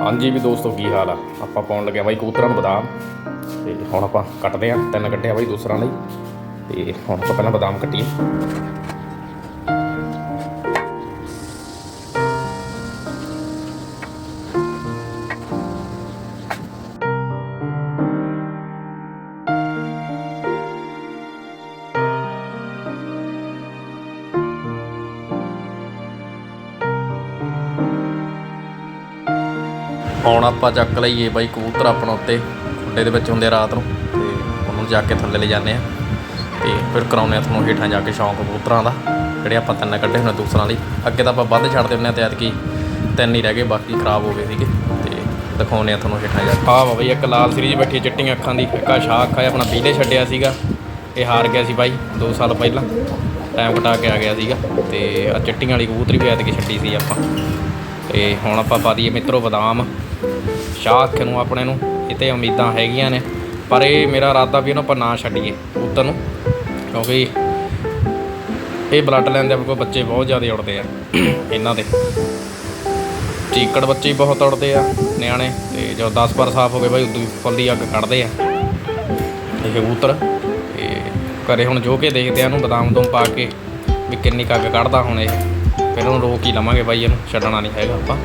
ਹਾਂਜੀ ਵੀ ਦੋਸਤੋ, ਕੀ ਹਾਲ ਆ? ਆਪਾਂ ਪਾਉਣ ਲੱਗਿਆ ਬਾਈ ਕਬੂਤਰਾਂ ਨੂੰ ਬਦਾਮ। ਤੇ ਹੁਣ ਆਪਾਂ ਕੱਟਦੇ ਆ ਤਿੰਨ ਕੱਟਿਆ ਬਾਈ ਦੂਸਰਾ ਲਈ। ਤੇ ਹੁਣ ਆਪਾਂ ਪਹਿਲਾਂ ਬਦਾਮ ਕੱਟੀਏ। ਹੁਣ ਆਪਾਂ ਚੱਕ ਲਈਏ ਬਾਈ ਕਬੂਤਰ ਆਪਣਾ ਉੱਤੇ, ਖੁੱਡੇ ਦੇ ਵਿੱਚ ਹੁੰਦੇ ਆ ਰਾਤ ਨੂੰ, ਤੇ ਉਹਨੂੰ ਜਾ ਕੇ ਥੱਲੇ ਲੈ ਜਾਂਦੇ ਆ। ਤੇ ਫਿਰ ਕਰਾਉਂਦੇ ਆ ਤੁਹਾਨੂੰ ਹੇਠਾਂ ਜਾ ਕੇ ਸ਼ੌਂਕ ਕਬੂਤਰਾਂ ਦਾ, ਜਿਹੜੇ ਆਪਾਂ ਤਿੰਨ ਕੱਢੇ ਹੋਣੇ ਦੂਸਰਾਂ ਲਈ। ਅੱਗੇ ਤਾਂ ਆਪਾਂ ਵੱਧ ਛੱਡਦੇ ਹੁੰਦੇ ਆ ਤੇ ਐਤਕੀ ਤਿੰਨ ਹੀ ਰਹਿ ਗਏ, ਬਾਕੀ ਖਰਾਬ ਹੋ ਗਏ ਸੀਗੇ। ਤੇ ਦਿਖਾਉਂਦੇ ਆ ਤੁਹਾਨੂੰ ਹੇਠਾਂ ਜਾ ਕੇ। ਆਹ ਵਾ ਬਈ, ਇੱਕ ਲਾਲ ਸੀਰੀਜ਼ ਬੈਠੀ ਚਿੱਟੀਆਂ ਅੱਖਾਂ ਦੀ। ਇੱਕ ਆ ਸ਼ਾਹ ਅੱਖਾਂ ਹੈ ਆਪਣਾ ਪੀਲੇ ਛੱਡਿਆ ਸੀਗਾ। ਇਹ ਹਾਰ ਗਿਆ ਸੀ ਬਾਈ 2 ਸਾਲ ਪਹਿਲਾਂ। ਟਾਈਮ ਕਟਾ ਕੇ ਆ ਗਿਆ ਸੀਗਾ। ਤੇ ਆ ਚਿੱਟੀਆਂ ਵਾਲੀ ਕਬੂਤਰੀ ਵੀ ਐਤਕੀ ਛੱਡੀ ਸੀ ਆਪਾਂ। ਤੇ ਹੁਣ ਆਪਾਂ ਪਾ ਦਈਏ ਮਿੱਤਰੋ ਬਦਾਮ। ਸ਼ਾਹ ਅੱਖ ਨੂੰ ਆਪਣੇ ਨੂੰ ਇਹ ਤੇ ਉਮੀਦਾਂ ਹੈਗੀਆਂ ਨੇ। ਪਰ ਇਹ ਮੇਰਾ ਇਰਾਦਾ ਵੀ ਇਹਨੂੰ ਆਪਾਂ ਨਾ ਛੱਡੀਏ ਕਬੂਤਰ ਨੂੰ। ਕਿਉਂਕਿ ਇਹ ਬਲੱਡ ਲਾਈਨ ਦੇ ਕੋਲ ਬੱਚੇ ਬਹੁਤ ਜ਼ਿਆਦਾ ਉੜਦੇ ਆ, ਇਹਨਾਂ ਦੇ। ਚੀਕੜ ਬੱਚੇ ਬਹੁਤ ਉੜਦੇ ਆ, ਨਿਆਣੇ। ਤੇ ਜਦੋਂ 10 ਵਾਰ ਸਾਫ਼ ਹੋ ਗਏ ਬਾਈ, ਉਦੋਂ ਫੁੱਲਦੀ ਅੱਗ ਕੱਢਦੇ ਆ। ਇਹ ਕਬੂਤਰ, ਤੇ ਘਰੇ ਹੁਣ ਜੋ ਕੇ ਦੇਖਦੇ ਆ ਇਹਨੂੰ ਬਦਾਮ ਤੋਂ ਪਾ ਕੇ ਵੀ ਕਿੰਨੀ ਕੁ ਅੱਗ ਕੱਢਦਾ ਹੁਣ ਇਹ। ਫਿਰ ਉਹਨੂੰ ਰੋਕ ਹੀ ਲਵਾਂਗੇ ਬਾਈ ਇਹਨੂੰ ਛੱਡਣਾ ਨਹੀਂ ਹੈਗਾ ਆਪਾਂ।